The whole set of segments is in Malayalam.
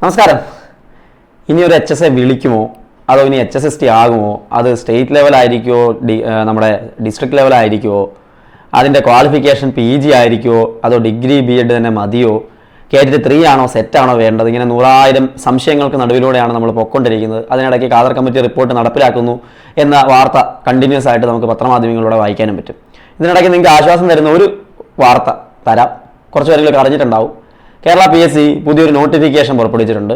നമസ്കാരം. ഇനി ഒരു എച്ച് എസ് എ വിളിക്കുമോ? അതോ ഇനി എച്ച് എസ് എസ് ടി ആകുമോ? അത് സ്റ്റേറ്റ് ലെവലായിരിക്കുമോ ഡി നമ്മുടെ ഡിസ്ട്രിക്ട് ലെവലായിരിക്കുമോ അതിന്റെ ക്വാളിഫിക്കേഷൻ പി ജി ആയിരിക്കുമോ അതോ ഡിഗ്രി ബി എഡ് തന്നെ മതിയോ? കേട്ടിട്ട് ത്രീ ആണോ സെറ്റ് ആണോ വേണ്ടത്? ഇങ്ങനെ നൂറായിരം സംശയങ്ങൾക്ക് നടുവിലൂടെയാണ് നമ്മൾ പൊക്കൊണ്ടിരിക്കുന്നത് അതിനിടയ്ക്ക് കാദർ കമ്മിറ്റി റിപ്പോർട്ട് നടപ്പിലാക്കുന്നു എന്ന വാർത്ത കണ്ടിന്യൂസ് ആയിട്ട് നമുക്ക് പത്രമാധ്യമങ്ങളിലൂടെ വായിക്കാനും പറ്റും. ഇതിനിടയ്ക്ക് നിങ്ങൾക്ക് ആശ്വാസം തരുന്ന ഒരു വാർത്ത തരാം. കുറച്ച് പേരെങ്കിലും അറിഞ്ഞിട്ടുണ്ടാവും. കേരള പി എസ് സി പുതിയൊരു നോട്ടിഫിക്കേഷൻ പുറപ്പെടുവിച്ചിട്ടുണ്ട്.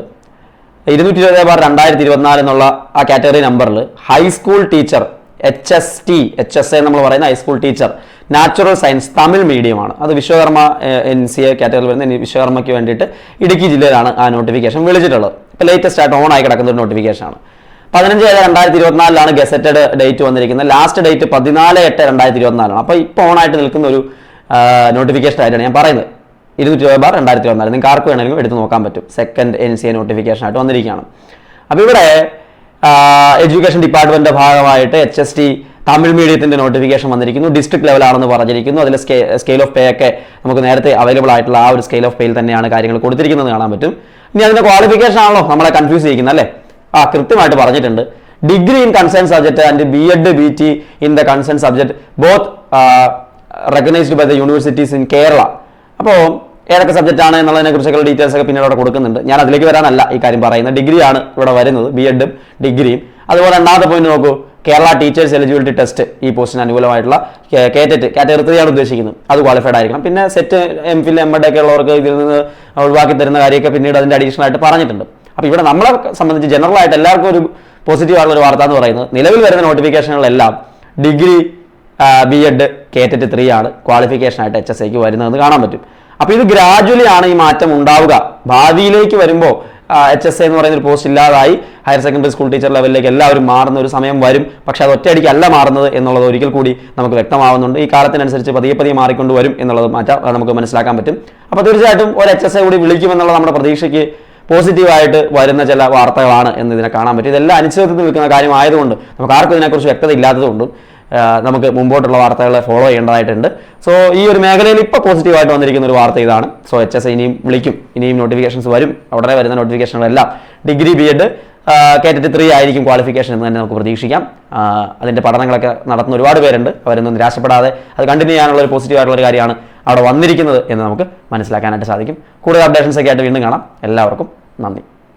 ഇരുന്നൂറ്റി ഇരുപത് ബാർ രണ്ടായിരത്തി ഇരുപത്തിനാല് എന്നുള്ള ആ കാറ്റഗറി നമ്പറിൽ high school teacher H S T H S A നമ്മൾ പറയുന്ന high school teacher natural science Tamil മീഡിയമാണ് അത് വിശ്വകർമ്മ എൻ സി എ കാറ്റഗറിയിൽ വരുന്ന വിശ്വകർമ്മയ്ക്ക് വേണ്ടിയിട്ട് ഇടുക്കി ജില്ലയിലാണ് ആ നോട്ടിഫിക്കേഷൻ വിളിച്ചിട്ടുള്ളത്. ഇപ്പോൾ ലേറ്റസ്റ്റ് ആയിട്ട് ഓൺ ആയി കിടക്കുന്ന ഒരു നോട്ടിഫിക്കേഷനാണ് പതിനഞ്ച് ഏഴ് രണ്ടായിരത്തി ഇരുപത്തിനാലിലാണ് ഗസറ്റഡ് ഡേറ്റ് വന്നിരിക്കുന്നത്. ലാസ്റ്റ് ഡേറ്റ് പതിനാല് എട്ട് രണ്ടായിരത്തി ഇരുപത്തിനാലാണ് അപ്പോൾ ഇപ്പോൾ ഓണായിട്ട് നിൽക്കുന്ന ഒരു നോട്ടിഫിക്കേഷൻ ആയിട്ടാണ് ഞാൻ പറയുന്നത്. ഇരുന്നൂറ്റി ഇരുപത് ബാർ രണ്ടായിരത്തി ഇരുപത്തിനാല് നിങ്ങൾക്ക് ആർക്ക് വേണമെങ്കിലും എടുത്ത് നോക്കാൻ പറ്റും. Second N C A notification ആയിട്ട് വന്നിരിക്കുകയാണ്. അപ്പോൾ ഇവിടെ എഡ്യൂക്കേഷൻ ഡിപ്പാർട്ട്മെന്റെ ഭാഗമായിട്ട് എച്ച് എസ് ടി തമിഴ് മീഡിയത്തിന്റെ നോട്ടിഫിക്കേഷൻ വന്നിരിക്കുന്നു. ഡിസ്ട്രിക്ട് ലെവലാണെന്ന് പറഞ്ഞിരിക്കുന്നു. അതിൽ സ്കെയിൽ ഓഫ് പേ ഒക്കെ നമുക്ക് നേരത്തെ അവൈലബിൾ ആയിട്ടുള്ള ആ ഒരു സ്കെയിൽ ഓഫ് പേയിൽ തന്നെയാണ് കാര്യങ്ങൾ കൊടുത്തിരിക്കുന്നത് കാണാൻ പറ്റും. ഇനി അതിന്റെ ക്വാളിഫിക്കേഷൻ ആണല്ലോ. നമ്മളെ കൺഫ്യൂസ് ചെയ്യുന്നത് അല്ലേ? ആ കൃത്യമായിട്ട് പറഞ്ഞിട്ടുണ്ട്. Degree in concern subject and B Ed B T in the concern subject both recognised by the universities in Kerala അപ്പോൾ ഏതൊക്കെ സബ്ജക്റ്റ് ആണ് എന്നുള്ളതിനെ കുറിച്ചൊക്കെ ഡീറ്റെയിൽസ് ഒക്കെ പിന്നീട് അവിടെ കൊടുക്കുന്നുണ്ട്. ഞാൻ അതിലേക്ക് വരാനല്ല ഈ കാര്യം പറയുന്നത്. ഡിഗ്രിയാണ് ഇവിടെ വരുന്നത്. ബി എഡും ഡിഗ്രിയും അതുപോലെ രണ്ടാമത്തെ പോയിന്റ് നോക്കൂ. കേരള ടീച്ചേഴ്സ് എലിജിബിലിറ്റി ടെസ്റ്റ് ഈ പോസ്റ്റിന് അനുകൂലമായിട്ടുള്ള കേറ്ററ്റ് കാറ്റഗറി ത്രീ ആണ് ഉദ്ദേശിക്കുന്നത്. അത് ക്വാളിഫൈഡ് ആയിരിക്കണം. പിന്നെ SET M Phil M Ed ഒക്കെ ഉള്ളവർക്ക് ഇതിൽ നിന്ന് ഒഴിവാക്കി തരുന്ന കാര്യമൊക്കെ പിന്നീട് അതിന്റെ അഡീഷണൽ ആയിട്ട് പറഞ്ഞിട്ടുണ്ട്. അപ്പോൾ ഇവിടെ നമ്മളെ സംബന്ധിച്ച് ജനറൽ ആയിട്ട് എല്ലാവർക്കും ഒരു പോസിറ്റീവ് ആയിട്ടുള്ള ഒരു വാർത്ത എന്ന് പറയുന്നത് നിലവിൽ വരുന്ന നോട്ടിഫിക്കേഷനുകളെല്ലാം degree B Ed KTET three ആണ് ക്വാളിഫിക്കേഷനായിട്ട് എച്ച് എസ് ഐക്ക് വരുന്നതെന്ന് കാണാൻ പറ്റും. അപ്പോൾ ഇത് ഗ്രാജുവലി ആണ് ഈ മാറ്റം ഉണ്ടാവുക. ഭാവിയിലേക്ക് വരുമ്പോൾ എച്ച് എസ് എ എന്ന് പറയുന്ന ഒരു പോസ്റ്റ് ഇല്ലാതായി ഹയർ സെക്കൻഡറി സ്കൂൾ ടീച്ചർ ലെവലിലേക്ക് എല്ലാവരും മാറുന്ന ഒരു സമയം വരും. പക്ഷേ അത് ഒറ്റയടിക്ക് അല്ല മാറുന്നത് എന്നുള്ളത് ഒരിക്കൽ കൂടി നമുക്ക് വ്യക്തമാവുന്നുണ്ട്. ഈ കാലത്തിനനുസരിച്ച് പതിയെ പതിയെ മാറിക്കൊണ്ട് വരും എന്നുള്ളത് മാറ്റാം നമുക്ക് മനസ്സിലാക്കാൻ പറ്റും. അപ്പോൾ തീർച്ചയായിട്ടും ഒരു എച്ച് എസ് എ കൂടി വിളിക്കുമെന്നുള്ള നമ്മുടെ പ്രതീക്ഷയ്ക്ക് പോസിറ്റീവായിട്ട് വരുന്ന ചില വാർത്തകളാണ് എന്ന് ഇതിനെ കാണാൻ പറ്റും ഇതെല്ലാം അനിശ്ചിതത്വത്തിൽ നിൽക്കുന്ന കാര്യമായതുകൊണ്ട് നമുക്ക് ആർക്കും ഇതിനെക്കുറിച്ച് വ്യക്തത ഇല്ലാത്തതുകൊണ്ടും നമുക്ക് മുമ്പോട്ടുള്ള വാർത്തകളെ ഫോളോ ചെയ്യേണ്ടതായിട്ടുണ്ട്. സോ ഈ ഒരു മേഖലയിൽ ഇപ്പോൾ പോസിറ്റീവായിട്ട് വന്നിരിക്കുന്ന ഒരു വാർത്ത ഇതാണ്. സോ എച്ച് എസ് ഇനിയും വിളിക്കും. ഇനിയും നോട്ടിഫിക്കേഷൻസ് വരും. ഉടനെ വരുന്ന നോട്ടിഫിക്കേഷനുകളെല്ലാം degree B Ed KTET three ആയിരിക്കും ക്വാളിഫിക്കേഷൻ എന്ന് തന്നെ നമുക്ക് പ്രതീക്ഷിക്കാം. അതിന്റെ പഠനങ്ങളൊക്കെ നടത്തുന്ന ഒരുപാട് പേരുണ്ട്. അവരൊന്നും നിരാശപ്പെടാതെ അത് കണ്ടിന്യൂ ചെയ്യാനുള്ള ഒരു പോസിറ്റീവ് ആയിട്ടുള്ള ഒരു കാര്യമാണ് അവിടെ വന്നിരിക്കുന്നത് എന്ന് നമുക്ക് മനസ്സിലാക്കാനായിട്ട് സാധിക്കും. കൂടുതൽ അപ്ഡേഷൻസ് ഒക്കെ ആയിട്ട് വീണ്ടും കാണാം. എല്ലാവർക്കും നന്ദി.